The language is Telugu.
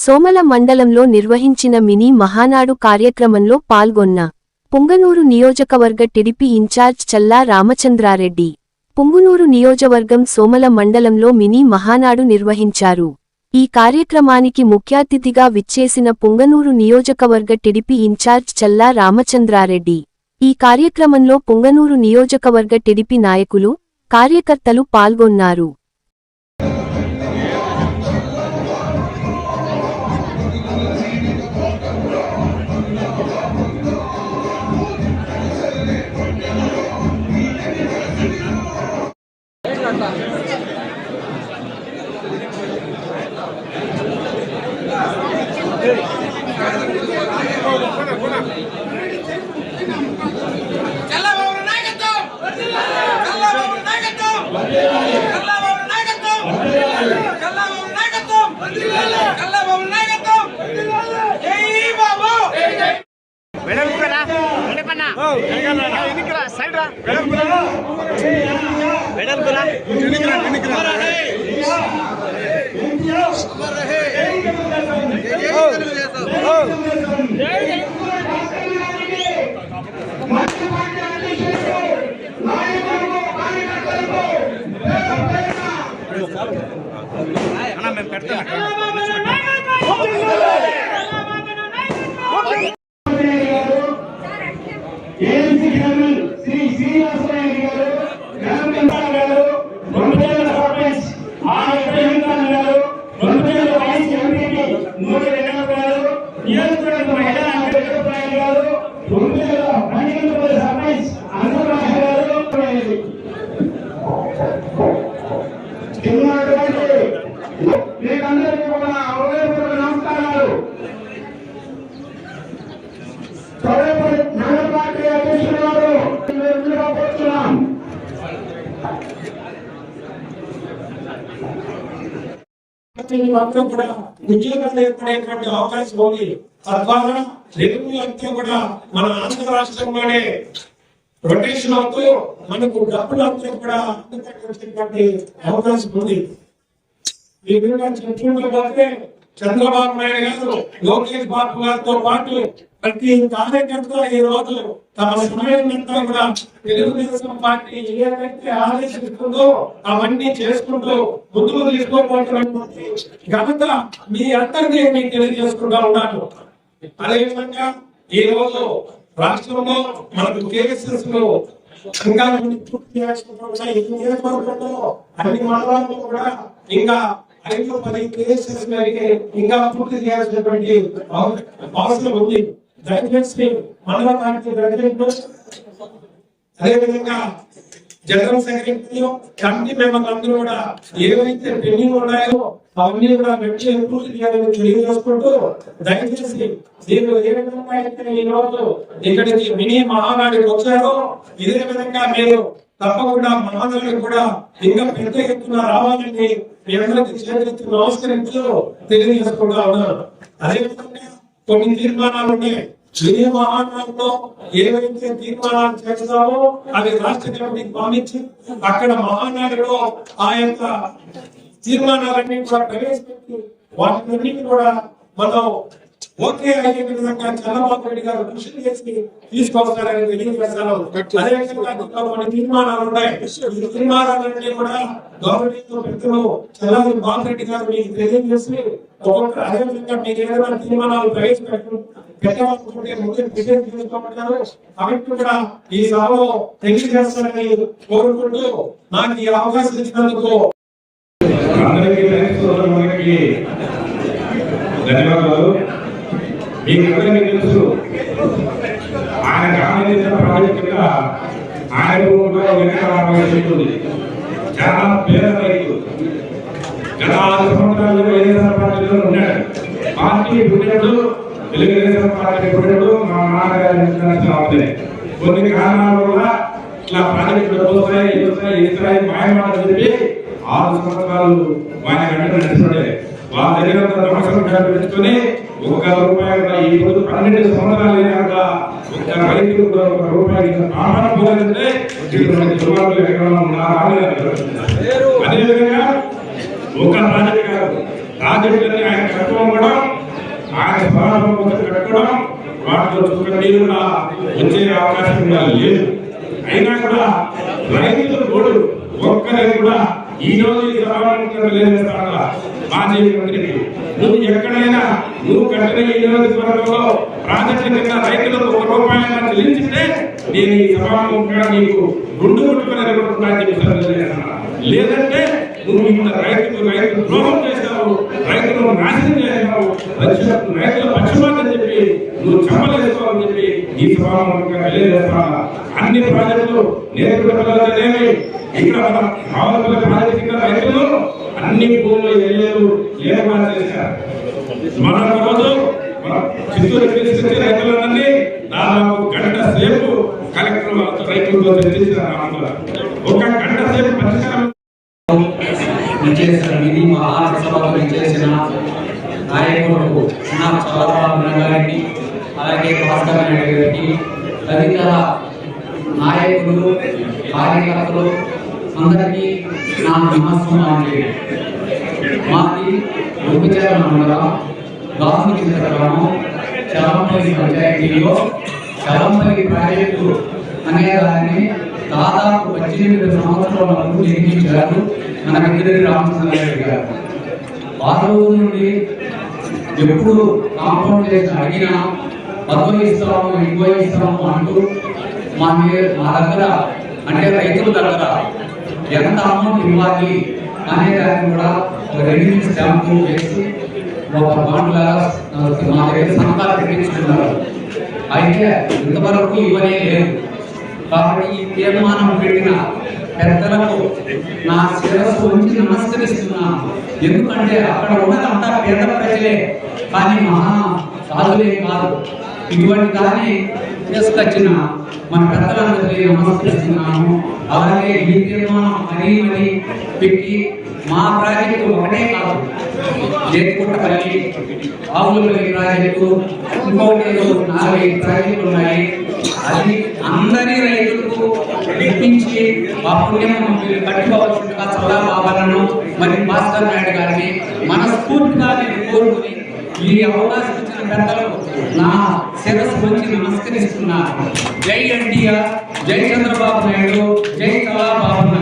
సోమల మండలంలో నిర్వహించిన మినీ మహానాడు కార్యక్రమంలో పాల్గొన్న పుంగనూరు నియోజకవర్గ టిడిపి ఇన్ఛార్జ్ చల్లా రామచంద్రారెడ్డి పుంగునూరు నియోజవర్గం సోమల మండలంలో మినీ మహానాడు నిర్వహించారు. ఈ కార్యక్రమానికి ముఖ్యాతిథిగా విచ్చేసిన పుంగనూరు నియోజకవర్గ టిడిపి ఇన్ఛార్జ్ చల్లా రామచంద్రారెడ్డి ఈ కార్యక్రమంలో పుంగనూరు నియోజకవర్గ టిడిపి నాయకులు కార్యకర్తలు పాల్గొన్నారు. సైడ్ రా వెడల్పురా వెడల్పురా ఎన్నికరా అన్న మేము పెడతాం శ్రీ శ్రీనివాసరాయ గారు గ్రామ గారు సర్పంచ్ గారు నియోజకవర్గ మహిళా వెంకటరాయ గారు రొంపేల పన్నెండు సర్పంచ్ అనురాధ గారు చిన్నటువంటి మీకందరికీ కూడా హృదయపూర్వక నమస్కారాలు. చౌడపల్లి నగర పార్టీ అధ్యక్షులు గారు ఎదురుగా కూడా ఏర్పడేటువంటి అవకాశం ఉంది. తద్వారా అంతా కూడా మన ఆంధ్ర రాష్ట్రంలోనే రొటేషన్ అవుతూ మనకు డబ్బులు అంతా కూడా అందుబాటులో అవకాశం ఉంది. ఈ విధంగా చెప్పుకుంటే చంద్రబాబు నాయుడు గారు లోకేష్ బాబు గారితో పాటు ప్రతి కార్యకర్త ఈ రోజు తమ సమయం కూడా తెలుగుదేశం పార్టీ ఏదైతే ఆదేశిస్తుందో అవన్నీ చేసుకుంటూ ముందుకు తీసుకోబోతున్నటువంటి ఘనత మీ అందరినీ మీకు తెలియజేసుకుంటా ఉన్నాను. అదేవిధంగా ఈ రోజు రాష్ట్రంలో మనకు కేఎస్ఎస్లో సంఘాలను అన్ని మండలాల్లో కూడా ఇంకా ఐదు పది కేసెస్ మేరకు ఇంకా పూర్తి చేయాల్సినటువంటి అవసరం ఉంది. దయచేసి మండల పార్టీ ప్రజలకు అదేవిధంగా జనరల్ సెక్రటరీ కమిటీ మెంబర్లు అందరూ కూడా ఏవైతే పెండింగ్ ఉన్నాయో అవన్నీ కూడా వెంటనే పూర్తి చేయాలని తెలియజేసుకుంటూ దయచేసి దీనిలో ఏ విధంగా అయితే ఈ రోజు ఇక్కడికి మినీ మహానాడికి వచ్చారో ఇదే విధంగా మీరు తప్పకుండా మహానాడు కూడా ఇంకా పెద్ద ఎత్తున రావాలని మీ అందరికీ చేతులెత్తి నమస్కరిస్తూ తెలియజేసుకుంటా ఉన్నాను. అదేవిధంగా కొన్ని తీర్మానాలు ఉన్నాయి ఏ మహానాడులో ఏవైతే తీర్మానాలు చేస్తామో అవి రాష్ట్ర కమిటీకి పంపించి అక్కడ మహానాడులో ఆ యొక్క తీర్మానాలన్నీ కూడా ప్రవేశపెట్టి వాటిని కూడా మనం ఓకే అయ్యే విధంగా చంద్రబాబు నాయుడు గారు కృషి చేసి తీసుకొస్తారని తెలియజేస్తాను అదేవిధంగా కొన్ని తీర్మానాలు ఉన్నాయి. ఈ తీర్మానాలన్నీ కూడా గవర్నమెంట్ వ్యక్తులు చంద్రబాబు బాలరెడ్డి గారు మీకు తెలియజేసి ఒక్కొక్క అదేవిధంగా మీరు ఏదైనా తీర్మానాలు ప్రవేశపెట్టారు పెట్టాలనుకుంటే ముందు డిజైన్ చేసుకోమంటారు. అవి కూడా ఈ సభలో తెలియజేస్తారని కోరుకుంటూ నాకు ఈ అవకాశం ఇచ్చినందుకు అందరికీ మనకి. ధన్యవాదాలు. మీకు అందరికీ తెలుసు ఆయన కాంగ్రెస్ ప్రాజెక్ట్ కింద ఆయన కూడా వెనక రావాల్సి చాలా పేద రైతు గత ఆరు సంవత్సరాలు వైఎస్ఆర్ పార్టీలో ఉన్నాడు పార్టీ పుట్టినప్పుడు తెలుగుదేశం పార్టీ పుట్టినప్పుడు మా నాన్నగారు ఇంటర్నేషనల్ అవుతాయి కొన్ని కారణాల వల్ల ఇట్లా ప్రాజెక్టులు వస్తాయి వస్తాయి ఇస్తాయి వస్తాయి మాయమాట చెప్పి ఆరు సంవత్సరాలు ఆయన గంట నడిచాడే వాళ్ళ దగ్గర ఉన్న నమ్మకం పెట్టుకుని ఒక్క రూపాయి ఈ రోజు పన్నెండు సంవత్సరాలు అయినాక ఒక్క రైతు ఒక రూపాయి ప్రాణం పోలంటే దుర్మార్గులు ఎక్కడ ఉన్నారు అదేవిధంగా ఒక రాజకీయ గారు రాజకీయాన్ని ఆయన కట్టుకోవడం ఆయన ప్రాణం కట్టుకోవడం వాటిలో చుక్క కూడా వచ్చే అవకాశం కూడా లేదు. అయినా కూడా రైతులు కూడా ఒక్కరికి కూడా ఈ రోజు ఈ సభాముఖంగా మాజీ మంత్రికి. నువ్వు ఎక్కడైనా నువ్వు కట్టిన ఈ నియోజకవర్గంలో ప్రాజెక్టు కింద రైతులకు ఒక రూపాయలు చెల్లించితే నేను ఈ సభాముఖంగా నీకు గుండు కొట్టుకుని ఎదుర్కొంటున్నా చెప్పి లేదంటే నువ్వు ఇంత రైతుకు రైతు ద్రోహం చేశావు రైతులను నాశనం చేశావు రైతులకు రైతుల పక్షపాతం చెప్పి నువ్వు చంపలేసుకోవాలని చెప్పి ఈ సభాముఖంగా తెలియజేస్తున్నా అన్ని ప్రాజెక్టులు నేర్చుకుంటున్నదేమి ఇక్కడ మన కావలసిన ప్రాజెక్టు కింద రైతులు అన్ని భూములు ఎల్లేరు లేకుండా చేశారు. మన రోజు చిత్తూరు తీసుకొచ్చే రైతులన్నీ దాదాపు గంట సేపు కలెక్టర్ రైతులతో చర్చించారు రామగారు. ఒక గంట సేపు పరిష్కారం విచ్చేసిన విధి మహాసభకు విచ్చేసిన నాయకులకు నా చంద్రబాబు గారికి అలాగే భాస్కర్ గారికి తదితర నాయకులు కార్యకర్తలు అందరికీ నా నమస్కారం మాది ఉపచార మండలం గాంధీ గ్రామం చలంపల్లి పంచాయతీలో. చలంపల్లి ప్రాజెక్టు అనే దాన్ని దాదాపు పద్దెనిమిది సంవత్సరాల వరకు నిర్మించారు. మన మిత్రుడి రామచంద్రారెడ్డి గారు. ఆ రోజు నుండి ఎప్పుడు కాంపౌండ్ చేసి అడిగినా అదో ఇస్తాము ఇంకో ఇస్తాము అంటూ మా మా దగ్గర అంటే రైతుల దగ్గర ఎంత అమౌంట్ ఇవ్వాలి అనే దాన్ని కూడా రెడీ స్టాంపు వేసి ఒక బాండ్ మా దగ్గర సంతాలు తెప్పించుకున్నారు అయితే ఇంతవరకు ఇవ్వనే లేదు. కాబట్టి ఈ తీర్మానం పెట్టిన పెద్దలకు నా శిరస్సు ఉంచి నమస్కరిస్తున్నాను. ఎందుకంటే అక్కడ ఉన్నదంతా పేద ప్రజలే. కానీ మహా సాధులే కాదు. ఇటువంటి దాన్ని తీసుకొచ్చిన మన పెద్దలందరికీ నమస్కరిస్తున్నాను. అలాగే ఈ తీర్మానం మరీ మరీ పెట్టి మా ప్రాజెక్టు ఒకటే కాదు. లేకుంటపల్లి ఆవులపల్లి ప్రాజెక్టు ఇంకోటి నాలుగైదు ప్రాజెక్టులు ఉన్నాయి అది అందరి రైతులకు ఇప్పించి మా పుణ్యం వీళ్ళు కట్టుకోవాల్సిందిగా చల్లా బాబాలను మరి భాస్కర్ నాయుడు గారిని మనస్ఫూర్తిగా నేను కోరుకుని ఈ అవకాశం ఇచ్చిన పెద్దలకు నా శిరస్సు వచ్చి నమస్కరిస్తున్నాను జై ఎన్టీఆర్ జై చంద్రబాబు నాయుడు జై చల్లా బాబున